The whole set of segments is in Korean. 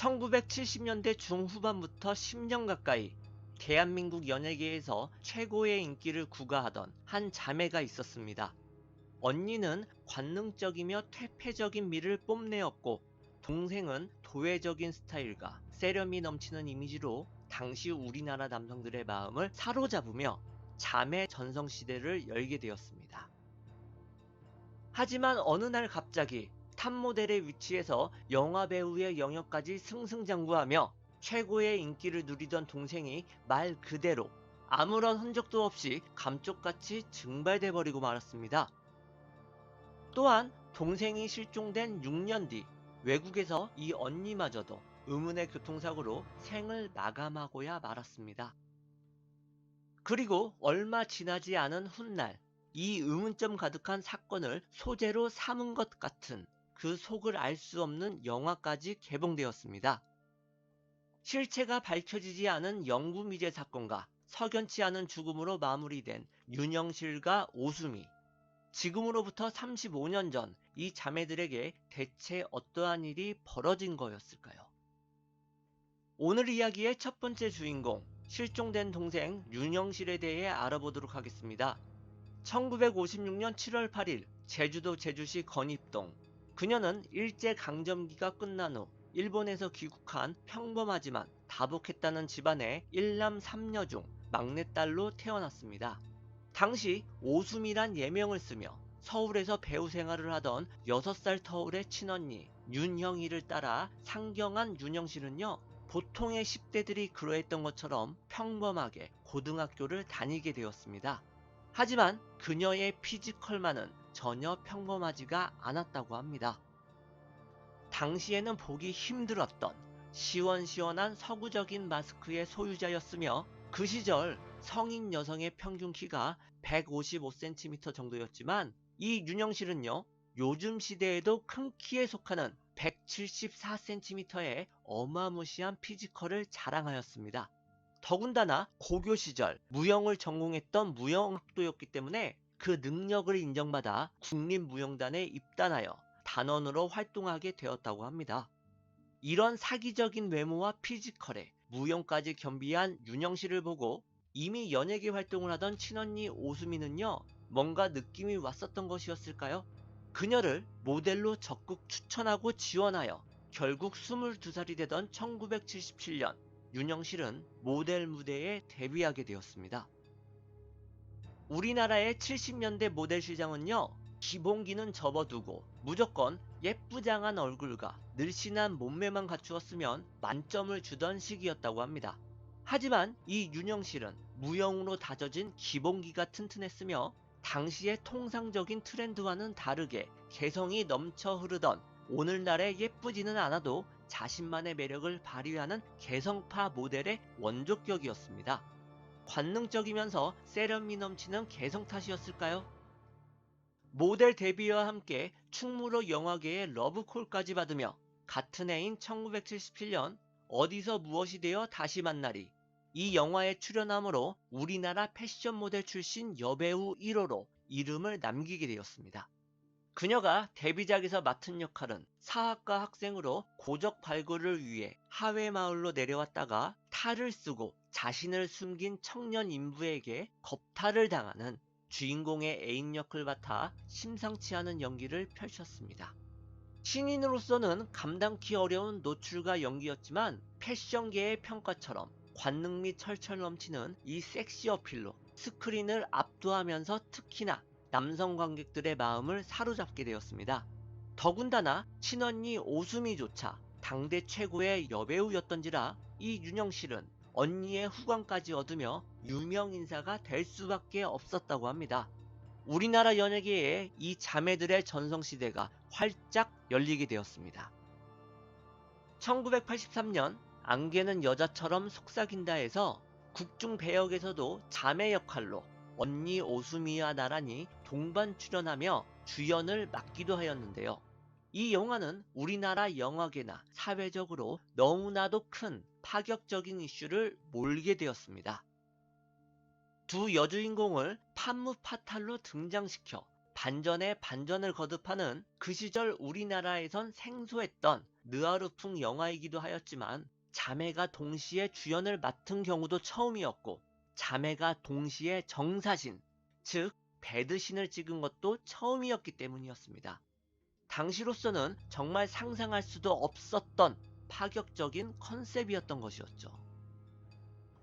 1970년대 중후반부터 10년 가까이 대한민국 연예계에서 최고의 인기를 구가하던 한 자매가 있었습니다. 언니는 관능적이며 퇴폐적인 미를 뽐내었고 동생은 도회적인 스타일과 세련미 넘치는 이미지로 당시 우리나라 남성들의 마음을 사로잡으며 자매 전성시대를 열게 되었습니다. 하지만 어느 날 갑자기 탑 모델의 위치에서 영화 배우의 영역까지 승승장구하며 최고의 인기를 누리던 동생이 말 그대로 아무런 흔적도 없이 감쪽같이 증발돼 버리고 말았습니다. 또한 동생이 실종된 6년 뒤 외국에서 이 언니마저도 의문의 교통사고로 생을 마감하고야 말았습니다. 그리고 얼마 지나지 않은 훗날 이 의문점 가득한 사건을 소재로 삼은 것 같은 그 속을 알 수 없는 영화까지 개봉되었습니다. 실체가 밝혀지지 않은 영구 미제 사건과 석연치 않은 죽음으로 마무리된 윤영실과 오수미. 지금으로부터 35년 전 이 자매들에게 대체 어떠한 일이 벌어진 거였을까요? 오늘 이야기의 첫 번째 주인공, 실종된 동생 윤영실에 대해 알아보도록 하겠습니다. 1956년 7월 8일 제주도 제주시 건입동 그녀는 일제강점기가 끝난 후 일본에서 귀국한 평범하지만 다복했다는 집안의 일남 삼녀 중 막내딸로 태어났습니다. 당시 오수미란 예명을 쓰며 서울에서 배우 생활을 하던 6살 터울의 친언니 윤형이를 따라 상경한 윤영실은요 보통의 10대들이 그러했던 것처럼 평범하게 고등학교를 다니게 되었습니다. 하지만 그녀의 피지컬만은 전혀 평범하지가 않았다고 합니다. 당시에는 보기 힘들었던 시원시원한 서구적인 마스크의 소유자였으며 그 시절 성인 여성의 평균 키가 155cm 정도였지만 이 윤영실은요 요즘 시대에도 큰 키에 속하는 174cm의 어마무시한 피지컬을 자랑하였습니다. 더군다나 고교 시절 무용을 전공했던 무용학도였기 때문에 그 능력을 인정받아 국립무용단에 입단하여 단원으로 활동하게 되었다고 합니다. 이런 사기적인 외모와 피지컬에 무용까지 겸비한 윤영실을 보고 이미 연예계 활동을 하던 친언니 오수미는요 뭔가 느낌이 왔었던 것이었을까요? 그녀를 모델로 적극 추천하고 지원하여 결국 22살이 되던 1977년 윤영실은 모델 무대에 데뷔하게 되었습니다. 우리나라의 70년대 모델 시장은요, 기본기는 접어두고 무조건 예쁘장한 얼굴과 늘씬한 몸매만 갖추었으면 만점을 주던 시기였다고 합니다. 하지만 이 윤영실은 무용으로 다져진 기본기가 튼튼했으며 당시의 통상적인 트렌드와는 다르게 개성이 넘쳐 흐르던 오늘날의 예쁘지는 않아도 자신만의 매력을 발휘하는 개성파 모델의 원조격이었습니다. 관능적이면서 세련미 넘치는 개성 탓이었을까요? 모델 데뷔와 함께 충무로 영화계의 러브콜까지 받으며 같은 해인 1977년 어디서 무엇이 되어 다시 만나리 이 영화에 출연함으로 우리나라 패션 모델 출신 여배우 1호로 이름을 남기게 되었습니다. 그녀가 데뷔작에서 맡은 역할은 사학과 학생으로 고적 발굴을 위해 하회 마을로 내려왔다가 탈을 쓰고 자신을 숨긴 청년 인부에게 겁탈을 당하는 주인공의 애인 역을 맡아 심상치 않은 연기를 펼쳤습니다. 신인으로서는 감당키 어려운 노출과 연기였지만 패션계의 평가처럼 관능미 철철 넘치는 이 섹시 어필로 스크린을 압도하면서 특히나 남성 관객들의 마음을 사로잡게 되었습니다. 더군다나 친언니 오수미조차 당대 최고의 여배우였던지라 이 윤영 실은 언니의 후광까지 얻으며 유명 인사가 될 수밖에 없었다고 합니다. 우리나라 연예계에 이 자매들의 전성시대가 활짝 열리게 되었습니다. 1983년 안개는 여자처럼 속삭인다에서 국중 배역에서도 자매 역할로 언니 오수미와 나란히 동반 출연하며 주연을 맡기도 하였는데요. 이 영화는 우리나라 영화계나 사회적으로 너무나도 큰 파격적인 이슈를 몰게 되었습니다. 두 여주인공을 판무파탈로 등장시켜 반전에 반전을 거듭하는 그 시절 우리나라에선 생소했던 느아르풍 영화이기도 하였지만 자매가 동시에 주연을 맡은 경우도 처음이었고 자매가 동시에 정사신, 즉 배드신을 찍은 것도 처음이었기 때문이었습니다. 당시로서는 정말 상상할 수도 없었던 파격적인 컨셉이었던 것이었죠.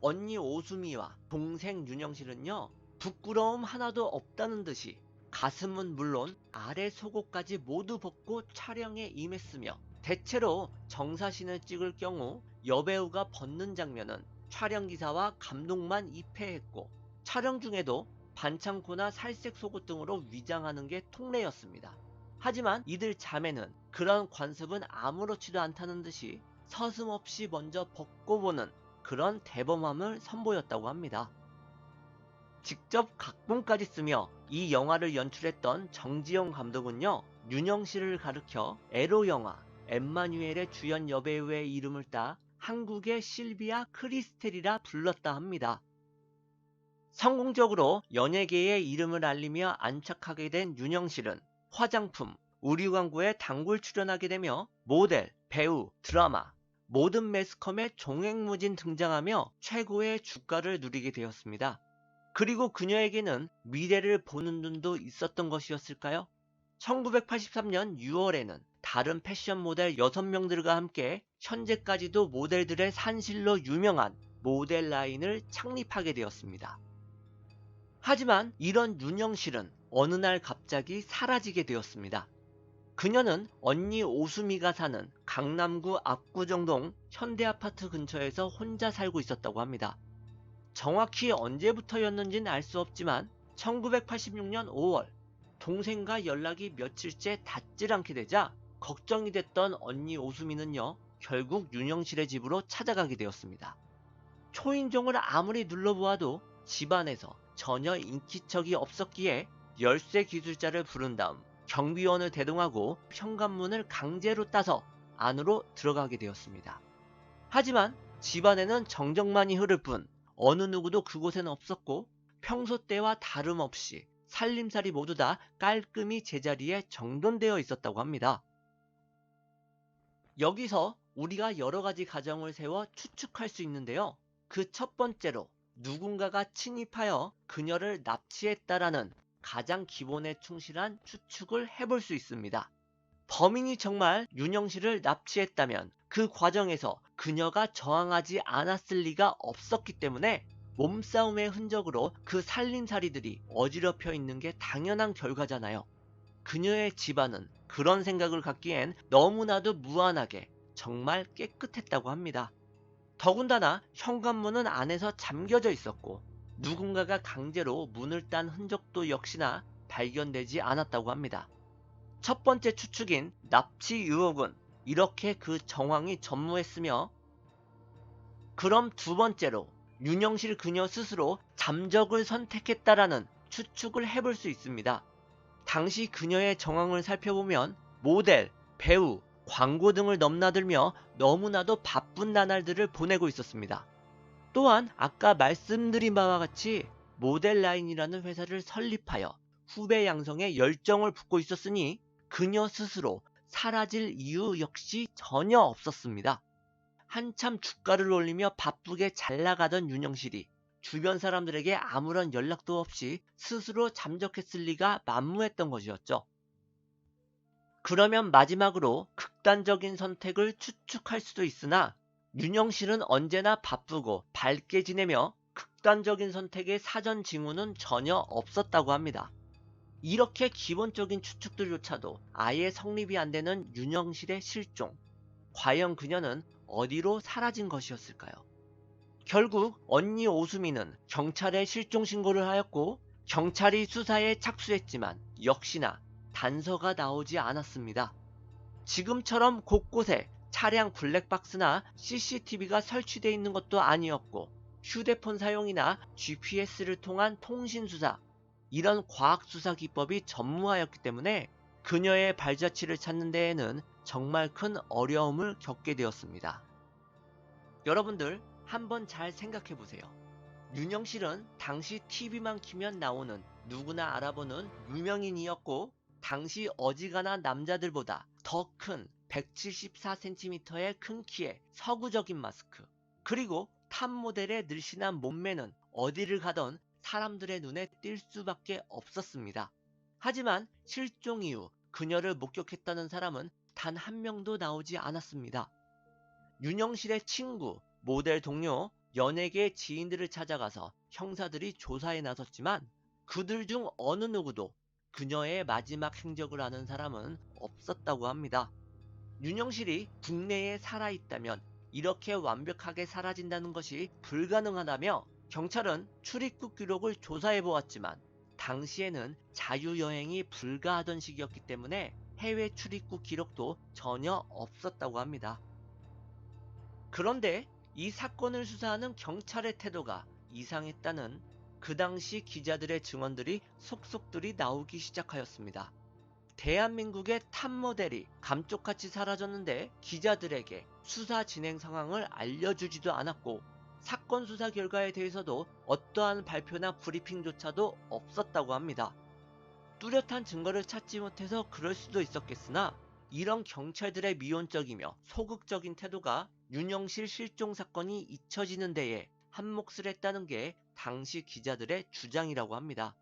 언니 오수미와 동생 윤영실은요, 부끄러움 하나도 없다는 듯이 가슴은 물론 아래 속옷까지 모두 벗고 촬영에 임했으며 대체로 정사신을 찍을 경우 여배우가 벗는 장면은 촬영기사와 감독만 입회했고 촬영 중에도 반창고나 살색 속옷 등으로 위장하는 게 통례였습니다. 하지만 이들 자매는 그런 관습은 아무렇지도 않다는 듯이 서슴없이 먼저 벗고 보는 그런 대범함을 선보였다고 합니다. 직접 각본까지 쓰며 이 영화를 연출했던 정지영 감독은요, 윤영 씨를 가르켜 에로 영화 엠마뉴엘의 주연 여배우의 이름을 따 한국의 실비아 크리스텔이라 불렀다 합니다. 성공적으로 연예계의 이름을 알리며 안착하게 된 윤영 씨는 화장품, 의류 광고에 단골 출연하게 되며 모델, 배우, 드라마, 모든 매스컴에 종횡무진 등장하며 최고의 주가를 누리게 되었습니다. 그리고 그녀에게는 미래를 보는 눈도 있었던 것이었을까요? 1983년 6월에는 다른 패션 모델 6명들과 함께 현재까지도 모델들의 산실로 유명한 모델 라인을 창립하게 되었습니다. 하지만 이런 윤영실은 어느 날 갑자기 사라지게 되었습니다. 그녀는 언니 오수미가 사는 강남구 압구정동 현대아파트 근처에서 혼자 살고 있었다고 합니다. 정확히 언제부터였는지는 알 수 없지만 1986년 5월 동생과 연락이 며칠째 닿질 않게 되자 걱정이 됐던 언니 오수미는요 결국 윤영실의 집으로 찾아가게 되었습니다. 초인종을 아무리 눌러보아도 집안에서 전혀 인기척이 없었기에 열쇠 기술자를 부른 다음 경비원을 대동하고 현관문을 강제로 따서 안으로 들어가게 되었습니다. 하지만 집안에는 정적만이 흐를 뿐 어느 누구도 그곳에는 없었고 평소 때와 다름없이 살림살이 모두 다 깔끔히 제자리에 정돈되어 있었다고 합니다. 여기서 우리가 여러 가지 가정을 세워 추측할 수 있는데요. 그 첫 번째로 누군가가 침입하여 그녀를 납치했다라는 가장 기본에 충실한 추측을 해볼 수 있습니다. 범인이 정말 윤영 씨를 납치했다면 그 과정에서 그녀가 저항하지 않았을 리가 없었기 때문에 몸싸움의 흔적으로 그 살림살이들이 어지럽혀 있는 게 당연한 결과잖아요. 그녀의 집안은 그런 생각을 갖기엔 너무나도 무한하게 정말 깨끗했다고 합니다. 더군다나 현관문은 안에서 잠겨져 있었고 누군가가 강제로 문을 딴 흔적도 역시나 발견되지 않았다고 합니다. 첫 번째 추측인 납치 의혹은 이렇게 그 정황이 전무했으며 그럼 두 번째로 윤영실 그녀 스스로 잠적을 선택했다라는 추측을 해볼 수 있습니다. 당시 그녀의 정황을 살펴보면 모델, 배우, 광고 등을 넘나들며 너무나도 바쁜 나날들을 보내고 있었습니다. 또한 아까 말씀드린 바와 같이 모델 라인이라는 회사를 설립하여 후배 양성에 열정을 붓고 있었으니 그녀 스스로 사라질 이유 역시 전혀 없었습니다. 한참 주가를 올리며 바쁘게 잘 나가던 윤영실이 주변 사람들에게 아무런 연락도 없이 스스로 잠적했을 리가 만무했던 것이었죠. 그러면 마지막으로 극단적인 선택을 추측할 수도 있으나 윤영실은 언제나 바쁘고 밝게 지내며 극단적인 선택의 사전 징후는 전혀 없었다고 합니다. 이렇게 기본적인 추측들조차도 아예 성립이 안 되는 윤영실의 실종. 과연 그녀는 어디로 사라진 것이었을까요? 결국 언니 오수미는 경찰에 실종 신고를 하였고 경찰이 수사에 착수했지만 역시나 단서가 나오지 않았습니다. 지금처럼 곳곳에 차량 블랙박스나 CCTV가 설치되어 있는 것도 아니었고 휴대폰 사용이나 GPS를 통한 통신수사 이런 과학수사 기법이 전무하였기 때문에 그녀의 발자취를 찾는 데에는 정말 큰 어려움을 겪게 되었습니다. 여러분들 한번 잘 생각해 보세요. 윤영실은 당시 TV만 키면 나오는 누구나 알아보는 유명인이었고 당시 어지간한 남자들보다 더 큰 174cm의 큰 키에 서구적인 마스크, 그리고 탑 모델의 늘씬한 몸매는 어디를 가던 사람들의 눈에 띌 수밖에 없었습니다. 하지만 실종 이후 그녀를 목격했다는 사람은 단 한 명도 나오지 않았습니다. 윤영실의 친구, 모델 동료, 연예계 지인들을 찾아가서 형사들이 조사에 나섰지만 그들 중 어느 누구도 그녀의 마지막 행적을 아는 사람은 없었다고 합니다. 윤영실이 국내에 살아있다면 이렇게 완벽하게 사라진다는 것이 불가능하다며 경찰은 출입국 기록을 조사해 보았지만 당시에는 자유여행이 불가하던 시기였기 때문에 해외 출입국 기록도 전혀 없었다고 합니다. 그런데 이 사건을 수사하는 경찰의 태도가 이상했다는 그 당시 기자들의 증언들이 속속들이 나오기 시작하였습니다. 대한민국의 탑 모델이 감쪽같이 사라졌는데 기자들에게 수사 진행 상황을 알려주지도 않았고 사건 수사 결과에 대해서도 어떠한 발표나 브리핑조차도 없었다고 합니다. 뚜렷한 증거를 찾지 못해서 그럴 수도 있었겠으나 이런 경찰들의 미온적이며 소극적인 태도가 윤영실 실종 사건이 잊혀지는 데에 한몫을 했다는 게 당시 기자들의 주장이라고 합니다.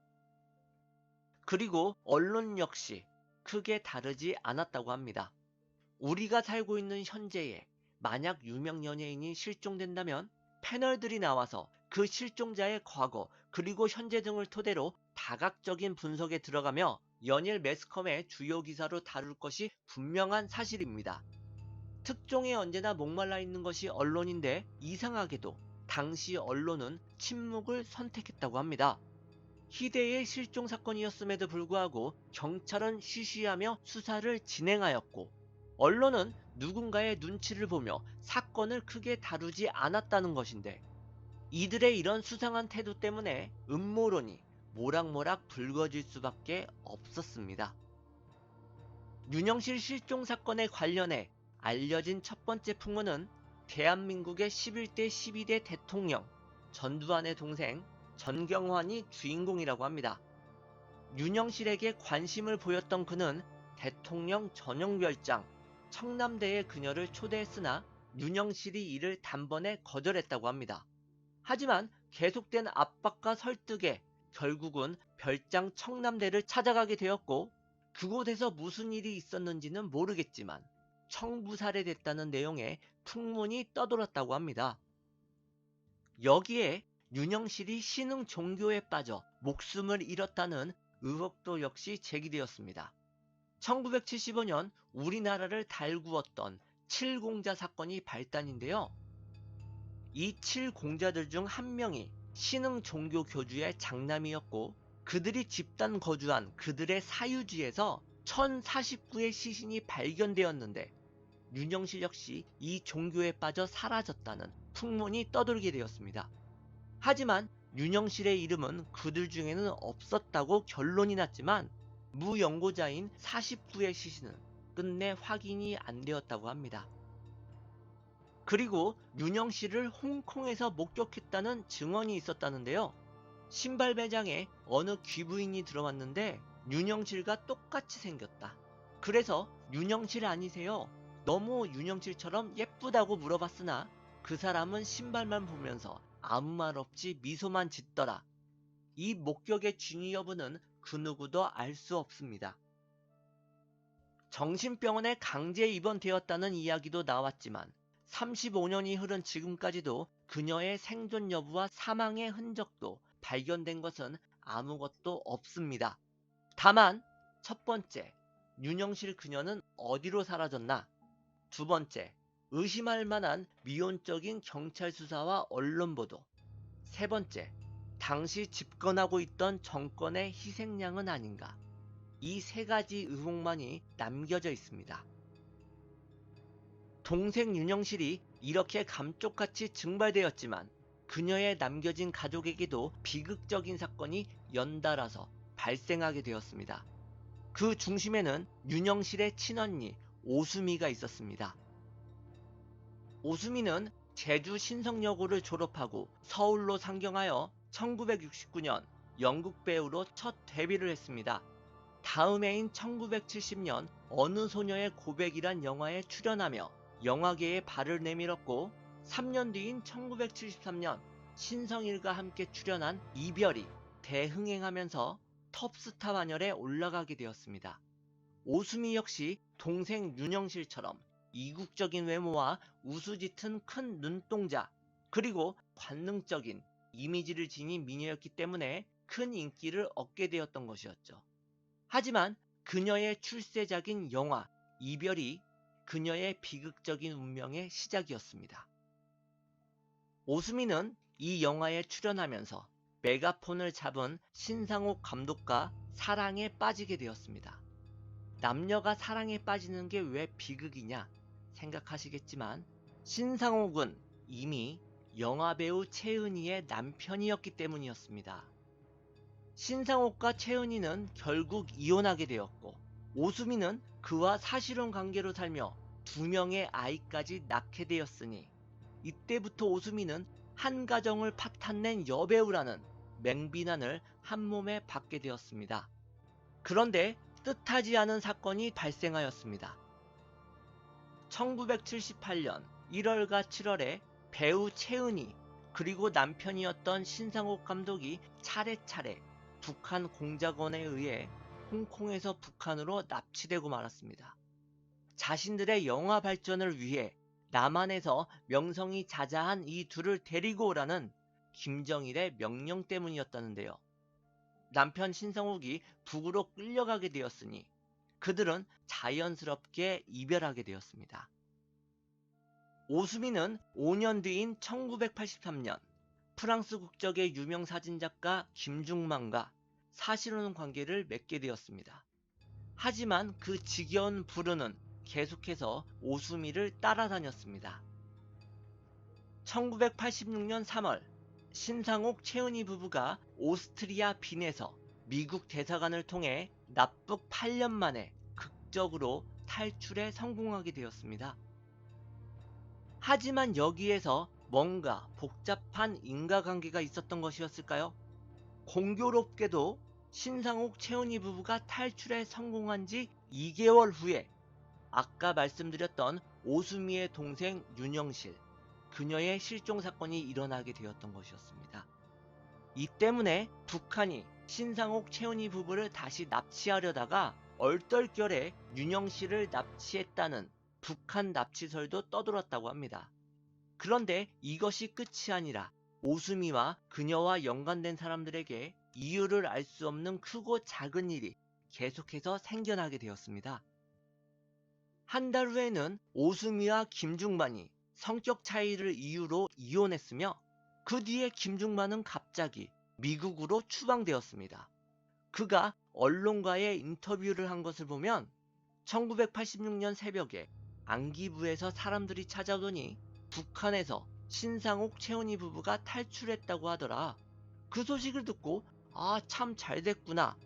그리고 언론 역시 크게 다르지 않았다고 합니다. 우리가 살고 있는 현재에 만약 유명 연예인이 실종된다면 패널들이 나와서 그 실종자의 과거 그리고 현재 등을 토대로 다각적인 분석에 들어가며 연일 매스컴의 주요 기사로 다룰 것이 분명한 사실입니다. 특종에 언제나 목말라 있는 것이 언론인데 이상하게도 당시 언론은 침묵을 선택했다고 합니다. 희대의 실종 사건이었음에도 불구하고 경찰은 쉬쉬하며 수사를 진행하였고 언론은 누군가의 눈치를 보며 사건을 크게 다루지 않았다는 것인데 이들의 이런 수상한 태도 때문에 음모론이 모락모락 불거질 수밖에 없었습니다. 윤영실 실종 사건에 관련해 알려진 첫 번째 풍문은 대한민국의 11대 12대 대통령 전두환의 동생 전경환이 주인공이라고 합니다. 윤영실에게 관심을 보였던 그는 대통령 전용별장 청남대에 그녀를 초대했으나 윤영실이 이를 단번에 거절했다고 합니다. 하지만 계속된 압박과 설득에 결국은 별장 청남대를 찾아가게 되었고 그곳에서 무슨 일이 있었는지는 모르겠지만 청부살해됐다는 내용의 풍문이 떠돌았다고 합니다. 여기에 윤영실이 신흥 종교에 빠져 목숨을 잃었다는 의혹도 역시 제기되었습니다. 1975년 우리나라를 달구었던 칠공자 사건이 발단인데요. 이 칠공자들 중 한 명이 신흥 종교 교주의 장남이었고 그들이 집단 거주한 그들의 사유지에서 1049의 시신이 발견되었는데 윤영실 역시 이 종교에 빠져 사라졌다는 풍문이 떠돌게 되었습니다. 하지만 윤영실의 이름은 그들 중에는 없었다고 결론이 났지만 무연고자인 49의 시신은 끝내 확인이 안 되었다고 합니다. 그리고 윤영실을 홍콩에서 목격했다는 증언이 있었다는데요. 신발 매장에 어느 귀부인이 들어왔는데 윤영실과 똑같이 생겼다. 그래서 윤영실 아니세요? 너무 윤영실처럼 예쁘다고 물어봤으나 그 사람은 신발만 보면서 아무 말 없이 미소만 짓더라. 이 목격의 진위 여부는 그 누구도 알 수 없습니다. 정신병원에 강제 입원되었다는 이야기도 나왔지만 35년이 흐른 지금까지도 그녀의 생존 여부와 사망의 흔적도 발견된 것은 아무것도 없습니다. 다만 첫 번째, 윤영실 그녀는 어디로 사라졌나? 두 번째, 의심할 만한 미온적인 경찰 수사와 언론 보도. 세 번째, 당시 집권하고 있던 정권의 희생양은 아닌가. 이 세 가지 의혹만이 남겨져 있습니다. 동생 윤영실이 이렇게 감쪽같이 증발되었지만 그녀의 남겨진 가족에게도 비극적인 사건이 연달아서 발생하게 되었습니다. 그 중심에는 윤영실의 친언니 오수미가 있었습니다. 오수미는 제주 신성여고를 졸업하고 서울로 상경하여 1969년 영국 배우로 첫 데뷔를 했습니다. 다음 해인 1970년 어느 소녀의 고백이란 영화에 출연하며 영화계에 발을 내밀었고 3년 뒤인 1973년 신성일과 함께 출연한 이별이 대흥행하면서 톱스타 반열에 올라가게 되었습니다. 오수미 역시 동생 윤영실처럼 이국적인 외모와 우수짓은 큰 눈동자 그리고 관능적인 이미지를 지닌 미녀였기 때문에 큰 인기를 얻게 되었던 것이었죠. 하지만 그녀의 출세작인 영화 이별이 그녀의 비극적인 운명의 시작이었습니다. 오수미는 이 영화에 출연하면서 메가폰을 잡은 신상옥 감독과 사랑에 빠지게 되었습니다. 남녀가 사랑에 빠지는 게 왜 비극이냐 생각하시겠지만 신상옥은 이미 영화배우 채은이의 남편이었기 때문이었습니다. 신상옥과 채은이는 결국 이혼하게 되었고 오수미는 그와 사실혼 관계로 살며 두 명의 아이까지 낳게 되었으니 이때부터 오수미는 한 가정을 파탄낸 여배우라는 맹비난을 한 몸에 받게 되었습니다. 그런데 뜻하지 않은 사건이 발생하였습니다. 1978년 1월과 7월에 배우 채은이 그리고 남편이었던 신상옥 감독이 차례차례 북한 공작원에 의해 홍콩에서 북한으로 납치되고 말았습니다. 자신들의 영화 발전을 위해 남한에서 명성이 자자한 이 둘을 데리고 오라는 김정일의 명령 때문이었다는데요. 남편 신성욱이 북으로 끌려가게 되었으니 그들은 자연스럽게 이별하게 되었습니다. 오수미는 5년 뒤인 1983년 프랑스 국적의 유명 사진작가 김중만과 사실혼 관계를 맺게 되었습니다. 하지만 그 지겨운 부르는 계속해서 오수미를 따라다녔습니다. 1986년 3월 신상옥 최은희 부부가 오스트리아 빈에서 미국 대사관을 통해 납북 8년 만에 극적으로 탈출에 성공하게 되었습니다. 하지만 여기에서 뭔가 복잡한 인과관계가 있었던 것이었을까요? 공교롭게도 신상옥 최은희 부부가 탈출에 성공한 지 2개월 후에 아까 말씀드렸던 오수미의 동생 윤영실, 그녀의 실종 사건이 일어나게 되었던 것이었습니다. 이 때문에 북한이 신상옥 최은희 부부를 다시 납치하려다가 얼떨결에 윤영실을 납치했다는 북한 납치설도 떠돌았다고 합니다. 그런데 이것이 끝이 아니라 오수미와 그녀와 연관된 사람들에게 이유를 알 수 없는 크고 작은 일이 계속해서 생겨나게 되었습니다. 한 달 후에는 오수미와 김중만이 성격 차이를 이유로 이혼했으며 그 뒤에 김중만은 갑자기 미국으로 추방되었습니다. 그가 언론과의 인터뷰를 한 것을 보면 1986년 새벽에 안기부에서 사람들이 찾아오더니 북한에서 신상옥 채은이 부부가 탈출했다고 하더라. 그 소식을 듣고 아 참 잘됐구나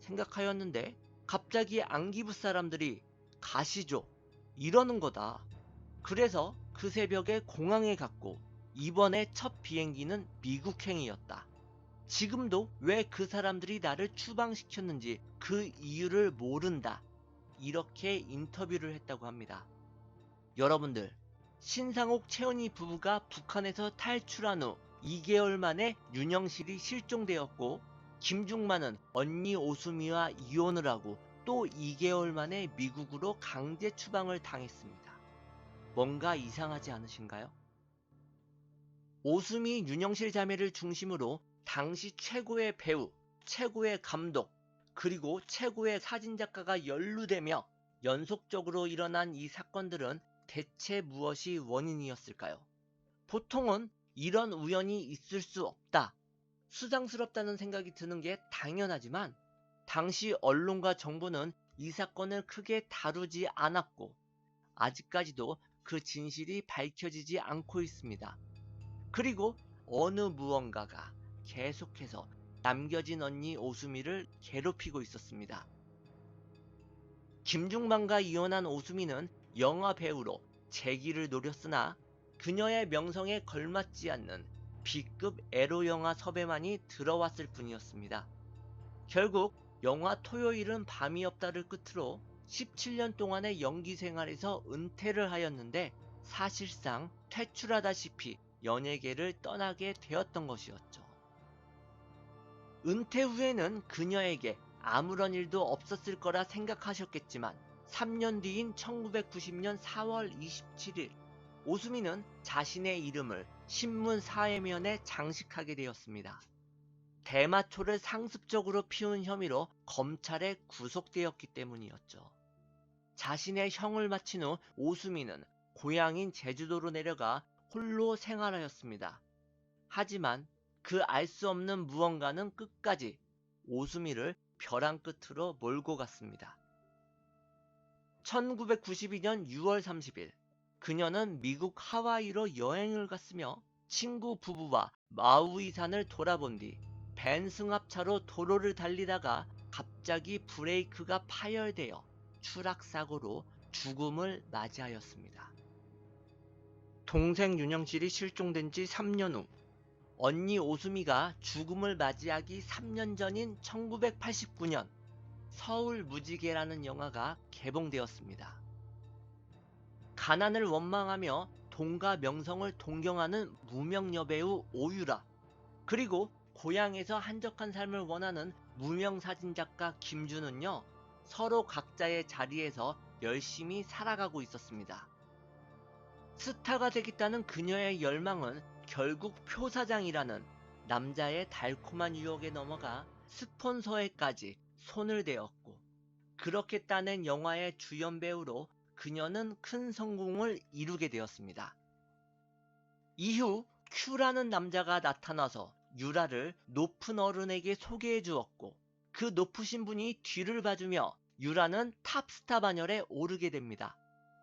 생각하였는데 갑자기 안기부 사람들이 가시죠 이러는 거다. 그래서 그 새벽에 공항에 갔고 이번에 첫 비행기는 미국행이었다. 지금도 왜 그 사람들이 나를 추방시켰는지 그 이유를 모른다. 이렇게 인터뷰를 했다고 합니다. 여러분들, 신상옥 채은이 부부가 북한에서 탈출한 후 2개월 만에 윤영실이 실종되었고 김중만은 언니 오수미와 이혼을 하고 또 2개월 만에 미국으로 강제 추방을 당했습니다. 뭔가 이상하지 않으신가요? 오수미 윤영실 자매를 중심으로 당시 최고의 배우, 최고의 감독, 그리고 최고의 사진작가가 연루되며 연속적으로 일어난 이 사건들은 대체 무엇이 원인이었을까요? 보통은 이런 우연이 있을 수 없다. 수상스럽다는 생각이 드는 게 당연하지만 당시 언론과 정부는 이 사건을 크게 다루지 않았고 아직까지도 그 진실이 밝혀지지 않고 있습니다. 그리고 어느 무언가가 계속해서 남겨진 언니 오수미를 괴롭히고 있었습니다. 김중만과 이혼한 오수미는 영화 배우로 재기를 노렸으나 그녀의 명성에 걸맞지 않는 B급 에로 영화 섭외만이 들어왔을 뿐이었습니다. 결국 영화 토요일은 밤이 없다를 끝으로 17년 동안의 연기 생활에서 은퇴를 하였는데 사실상 퇴출하다시피 연예계를 떠나게 되었던 것이었죠. 은퇴 후에는 그녀에게 아무런 일도 없었을 거라 생각하셨겠지만 3년 뒤인 1990년 4월 27일 오수미는 자신의 이름을 신문 사회면에 장식하게 되었습니다. 대마초를 상습적으로 피운 혐의로 검찰에 구속되었기 때문이었죠. 자신의 형을 마친 후 오수미는 고향인 제주도로 내려가 홀로 생활하였습니다. 하지만 그 알 수 없는 무언가는 끝까지 오수미를 벼랑 끝으로 몰고 갔습니다. 1992년 6월 30일 그녀는 미국 하와이로 여행을 갔으며 친구 부부와 마우이 산을 돌아본 뒤 벤 승합차로 도로를 달리다가 갑자기 브레이크가 파열되어 추락사고로 죽음을 맞이하였습니다. 동생 윤영실이 실종된 지 3년 후 언니 오수미가 죽음을 맞이하기 3년 전인 1989년 서울 무지개라는 영화가 개봉되었습니다. 가난을 원망하며 돈과 명성을 동경하는 무명 여배우 오유라 그리고 고향에서 한적한 삶을 원하는 무명 사진작가 김준은요 서로 각자의 자리에서 열심히 살아가고 있었습니다. 스타가 되겠다는 그녀의 열망은 결국 표사장이라는 남자의 달콤한 유혹에 넘어가 스폰서에까지 손을 대었고 그렇게 따낸 영화의 주연 배우로 그녀는 큰 성공을 이루게 되었습니다. 이후 큐라는 남자가 나타나서 유라를 높은 어른에게 소개해 주었고 그 높으신 분이 뒤를 봐주며 유라는 탑스타 반열에 오르게 됩니다.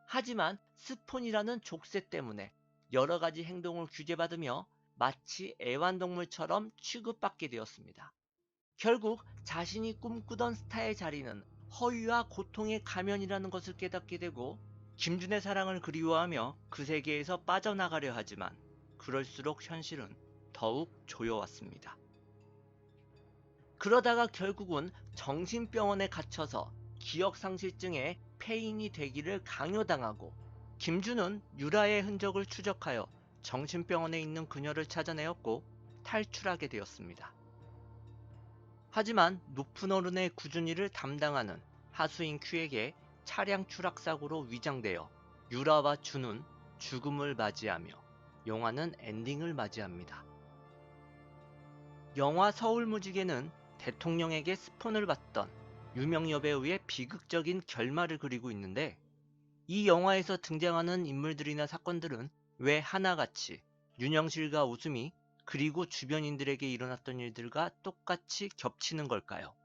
하지만 스폰이라는 족쇄 때문에 여러 가지 행동을 규제받으며 마치 애완동물처럼 취급받게 되었습니다. 결국 자신이 꿈꾸던 스타의 자리는 허위와 고통의 가면이라는 것을 깨닫게 되고 김준의 사랑을 그리워하며 그 세계에서 빠져나가려 하지만 그럴수록 현실은 더욱 조여왔습니다. 그러다가 결국은 정신병원에 갇혀서 기억상실증에 폐인이 되기를 강요당하고 김준은 유라의 흔적을 추적하여 정신병원에 있는 그녀를 찾아내었고 탈출하게 되었습니다. 하지만 높은 어른의 꾸준히를 담당하는 하수인 큐에게 차량 추락 사고로 위장되어 유라와 준은 죽음을 맞이하며 영화는 엔딩을 맞이합니다. 영화 서울무지개는 대통령에게 스폰을 받던 유명 여배우의 비극적인 결말을 그리고 있는데 이 영화에서 등장하는 인물들이나 사건들은 왜 하나같이 윤영실과 웃음이 그리고 주변인들에게 일어났던 일들과 똑같이 겹치는 걸까요?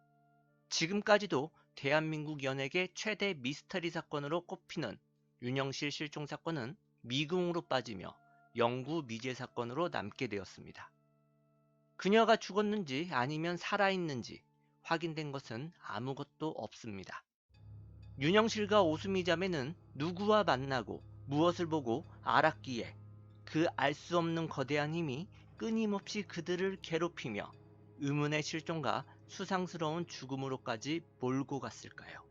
지금까지도 대한민국 연예계 최대 미스터리 사건으로 꼽히는 윤영실 실종 사건은 미궁으로 빠지며 영구 미제 사건으로 남게 되었습니다. 그녀가 죽었는지 아니면 살아있는지 확인된 것은 아무것도 없습니다. 윤영실과 오수미 자매는 누구와 만나고 무엇을 보고 알았기에 그 알 수 없는 거대한 힘이 끊임없이 그들을 괴롭히며 의문의 실종과 수상스러운 죽음으로까지 몰고 갔을까요?